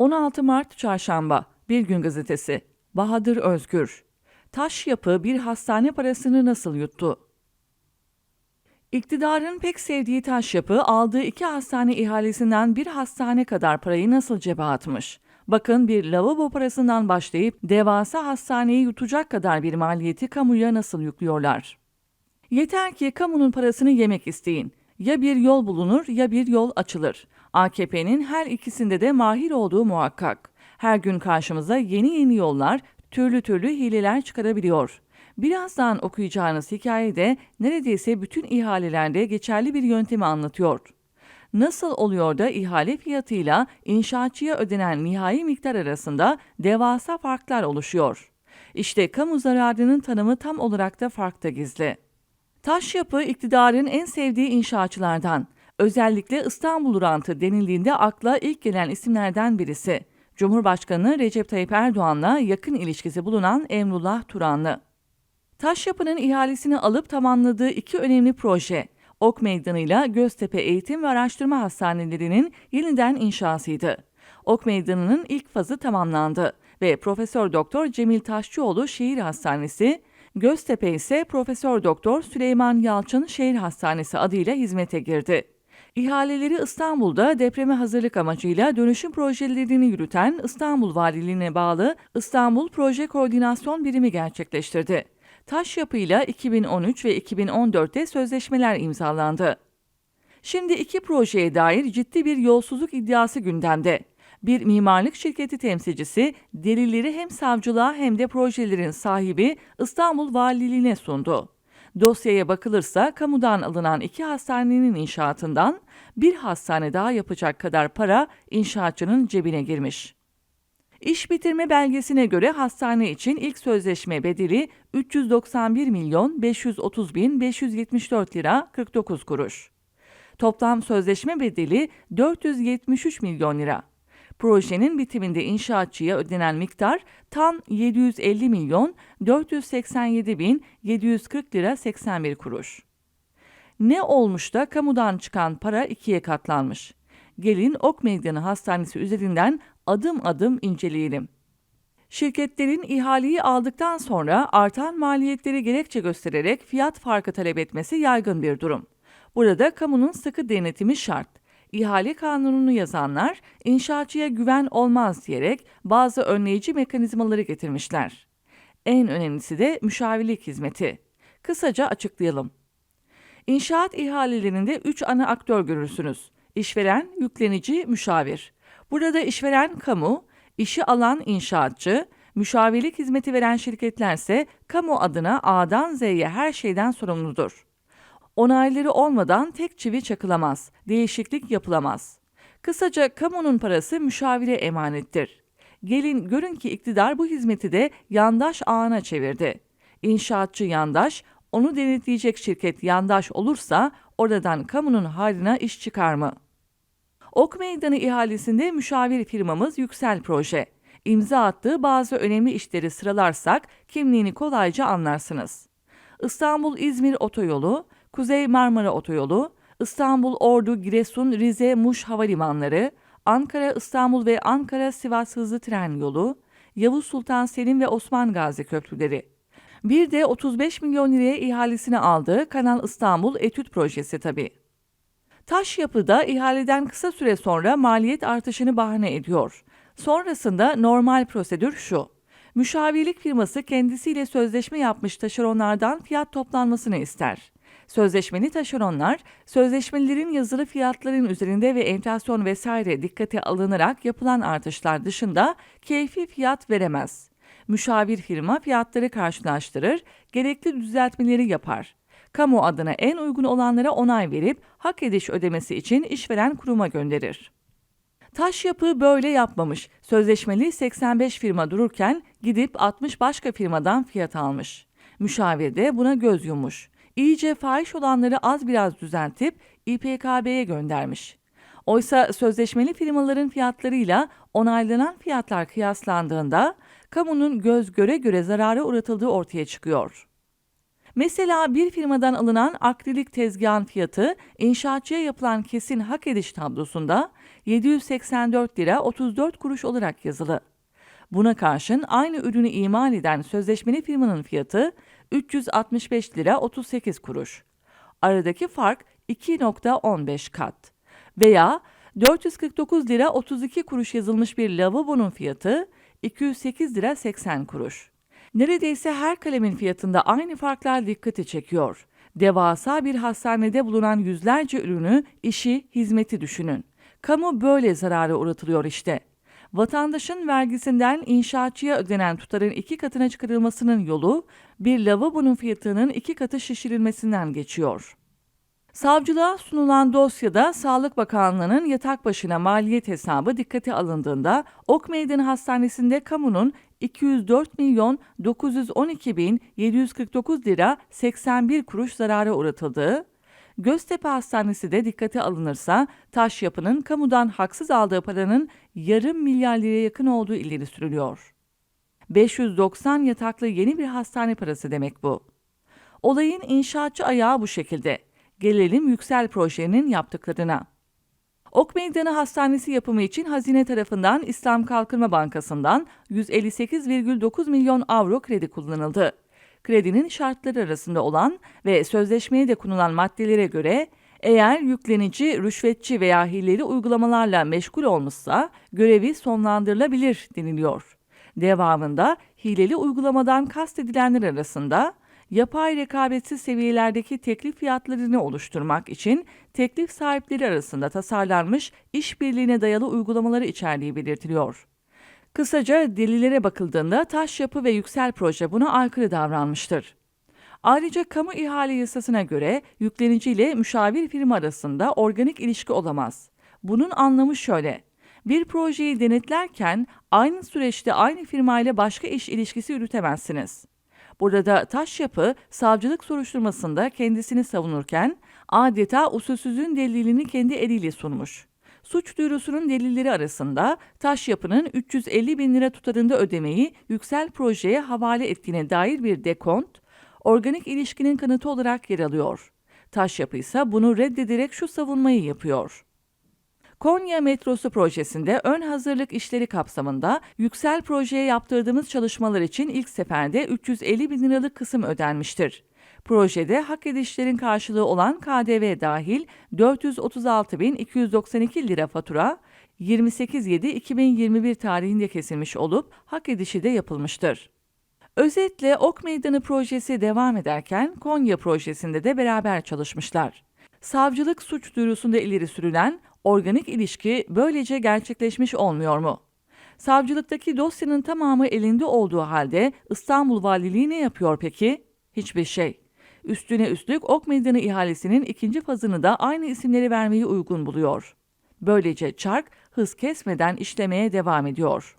16 Mart Çarşamba Bir Gün Gazetesi Bahadır Özgür Taş yapı bir hastane parasını nasıl yuttu? İktidarın pek sevdiği taş yapı aldığı iki hastane ihalesinden bir hastane kadar parayı nasıl cebe atmış? Bakın bir lavabo parasından başlayıp devasa hastaneyi yutacak kadar bir maliyeti kamuya nasıl yüklüyorlar? Yeter ki kamunun parasını yemek isteyin. Ya bir yol bulunur ya bir yol açılır. AKP'nin her ikisinde de mahir olduğu muhakkak. Her gün karşımıza yeni yeni yollar, türlü türlü hileler çıkarabiliyor. Birazdan okuyacağınız hikayede neredeyse bütün ihalelerde geçerli bir yöntemi anlatıyor. Nasıl oluyor da ihale fiyatıyla inşaatçıya ödenen nihai miktar arasında devasa farklar oluşuyor? İşte kamu zararının tanımı tam olarak da farkta gizli. Taş yapı iktidarın en sevdiği inşaatçılardan. Özellikle İstanbul rantı denildiğinde akla ilk gelen isimlerden birisi. Cumhurbaşkanı Recep Tayyip Erdoğan'la yakın ilişkisi bulunan Emrullah Turanlı. Taş yapının ihalesini alıp tamamladığı iki önemli proje, Ok Meydanı ile Göztepe Eğitim ve Araştırma Hastanelerinin yeniden inşasıydı. Ok Meydanı'nın ilk fazı tamamlandı ve Profesör Doktor Cemil Taşçıoğlu Şehir Hastanesi, Göztepe ise Profesör Doktor Süleyman Yalçın Şehir Hastanesi adıyla hizmete girdi. İhaleleri İstanbul'da depreme hazırlık amacıyla dönüşüm projelerini yürüten İstanbul Valiliğine bağlı İstanbul Proje Koordinasyon Birimi gerçekleştirdi. Taş yapıyla 2013 ve 2014'te sözleşmeler imzalandı. Şimdi iki projeye dair ciddi bir yolsuzluk iddiası gündemde. Bir mimarlık şirketi temsilcisi delilleri hem savcılığa hem de projelerin sahibi İstanbul Valiliğine sundu. Dosyaya bakılırsa kamudan alınan iki hastanenin inşaatından bir hastane daha yapacak kadar para inşaatçının cebine girmiş. İş bitirme belgesine göre hastane için ilk sözleşme bedeli 391 milyon 530 bin 574 lira 49 kuruş. Toplam sözleşme bedeli 473 milyon lira. Projenin bitiminde inşaatçıya ödenen miktar tam 750 milyon 487 bin 740 lira 81 kuruş. Ne olmuş da kamudan çıkan para ikiye katlanmış? Gelin Ok Meydanı Hastanesi üzerinden adım adım inceleyelim. Şirketlerin ihaleyi aldıktan sonra artan maliyetleri gerekçe göstererek fiyat farkı talep etmesi yaygın bir durum. Burada kamunun sıkı denetimi şart. İhale kanununu yazanlar inşaatçıya güven olmaz diyerek bazı önleyici mekanizmaları getirmişler. En önemlisi de müşavirlik hizmeti. Kısaca açıklayalım. İnşaat ihalelerinde 3 ana aktör görürsünüz. İşveren, yüklenici, müşavir. Burada işveren kamu, işi alan inşaatçı, müşavirlik hizmeti veren şirketlerse kamu adına A'dan Z'ye her şeyden sorumludur. Onayları olmadan tek çivi çakılamaz, değişiklik yapılamaz. Kısaca kamunun parası müşavire emanettir. Gelin görün ki iktidar bu hizmeti de yandaş ağına çevirdi. İnşaatçı yandaş, onu denetleyecek şirket yandaş olursa oradan kamunun haline iş çıkar mı? Ok Meydanı ihalesinde müşavir firmamız Yüksel Proje. İmza attığı bazı önemli işleri sıralarsak kimliğini kolayca anlarsınız. İstanbul-İzmir Otoyolu, Kuzey Marmara Otoyolu, İstanbul, Ordu, Giresun, Rize, Muş Havalimanları, Ankara, İstanbul ve Ankara-Sivas Hızlı Tren Yolu, Yavuz Sultan Selim ve Osman Gazi Köprüleri. Bir de 35 milyon liraya ihalesini aldığı Kanal İstanbul Etüt Projesi tabii. Taş yapıda ihaleden kısa süre sonra maliyet artışını bahane ediyor. Sonrasında normal prosedür şu. Müşavirlik firması kendisiyle sözleşme yapmış taşeronlardan fiyat toplanmasını ister. Sözleşmeli taşeronlar, sözleşmelerin yazılı fiyatların üzerinde ve enflasyon vesaire dikkate alınarak yapılan artışlar dışında keyfi fiyat veremez. Müşavir firma fiyatları karşılaştırır, gerekli düzeltmeleri yapar kamu adına en uygun olanlara onay verip hak ediş ödemesi için işveren kuruma gönderir. Taş yapı böyle yapmamış. Sözleşmeli 85 firma dururken gidip 60 başka firmadan fiyat almış. Müşavir de buna göz yummuş. İyice fahiş olanları az biraz düzeltip İPKB'ye göndermiş. Oysa sözleşmeli firmaların fiyatlarıyla onaylanan fiyatlar kıyaslandığında kamunun göz göre göre zarara uğratıldığı ortaya çıkıyor. Mesela bir firmadan alınan akrilik tezgahın fiyatı inşaatçıya yapılan kesin hak ediş tablosunda 784 lira 34 kuruş olarak yazılı. Buna karşın aynı ürünü imal eden sözleşmeli firmanın fiyatı 365 lira 38 kuruş. Aradaki fark 2.15 kat. Veya 449 lira 32 kuruş yazılmış bir lavabonun fiyatı 208 lira 80 kuruş. Neredeyse her kalemin fiyatında aynı farklar dikkati çekiyor. Devasa bir hastanede bulunan yüzlerce ürünü, işi, hizmeti düşünün. Kamu böyle zarara uğratılıyor işte. Vatandaşın vergisinden inşaatçıya ödenen tutarın iki katına çıkarılmasının yolu bir lavabonun fiyatının iki katı şişirilmesinden geçiyor. Savcılığa sunulan dosyada Sağlık Bakanlığı'nın yatak başına maliyet hesabı dikkate alındığında Ok Meydanı Hastanesi'nde kamunun 204 milyon 912 bin 749 lira 81 kuruş zarara uğratıldığı, Göztepe Hastanesi de dikkate alınırsa taş yapının kamudan haksız aldığı paranın yarım milyar liraya yakın olduğu ileri sürülüyor. 590 yataklı yeni bir hastane parası demek bu. Olayın inşaatçı ayağı bu şekilde. Gelelim Yüksel Proje'nin yaptıklarına. Ok Meydanı Hastanesi yapımı için hazine tarafından İslam Kalkınma Bankası'ndan 158,9 milyon avro kredi kullanıldı. Kredinin şartları arasında olan ve sözleşmeye de konulan maddelere göre eğer yüklenici, rüşvetçi veya hileli uygulamalarla meşgul olmuşsa görevi sonlandırılabilir deniliyor. Devamında hileli uygulamadan kastedilenler arasında yapay rekabetsiz seviyelerdeki teklif fiyatlarını oluşturmak için teklif sahipleri arasında tasarlanmış işbirliğine dayalı uygulamaları içerdiği belirtiliyor. Kısaca delillere bakıldığında taş yapı ve yüksel proje buna aykırı davranmıştır. Ayrıca kamu ihale yasasına göre yüklenici ile müşavir firma arasında organik ilişki olamaz. Bunun anlamı şöyle. Bir projeyi denetlerken aynı süreçte aynı firma ile başka iş ilişkisi yürütemezsiniz. Burada da taş yapı savcılık soruşturmasında kendisini savunurken adeta usulsüzlüğün delilini kendi eliyle sunmuş. Suç duyurusunun delilleri arasında taş yapının 350 bin lira tutarında ödemeyi yüksel projeye havale ettiğine dair bir dekont, organik ilişkinin kanıtı olarak yer alıyor. Taş yapı ise bunu reddederek şu savunmayı yapıyor. Konya metrosu projesinde ön hazırlık işleri kapsamında Yüksel projeye yaptırdığımız çalışmalar için ilk seferde 350 bin liralık kısım ödenmiştir. Projede hak edişlerin karşılığı olan KDV dahil 436.292 lira fatura 28.7.2021 tarihinde kesilmiş olup hak edişi de yapılmıştır. Özetle Ok Meydanı projesi devam ederken Konya projesinde de beraber çalışmışlar. Savcılık suç duyurusunda ileri sürülen organik ilişki böylece gerçekleşmiş olmuyor mu? Savcılıktaki dosyanın tamamı elinde olduğu halde İstanbul Valiliği ne yapıyor peki? Hiçbir şey. Üstüne üstlük Ok Meydanı ihalesinin ikinci fazını da aynı isimleri vermeyi uygun buluyor. Böylece çark hız kesmeden işlemeye devam ediyor.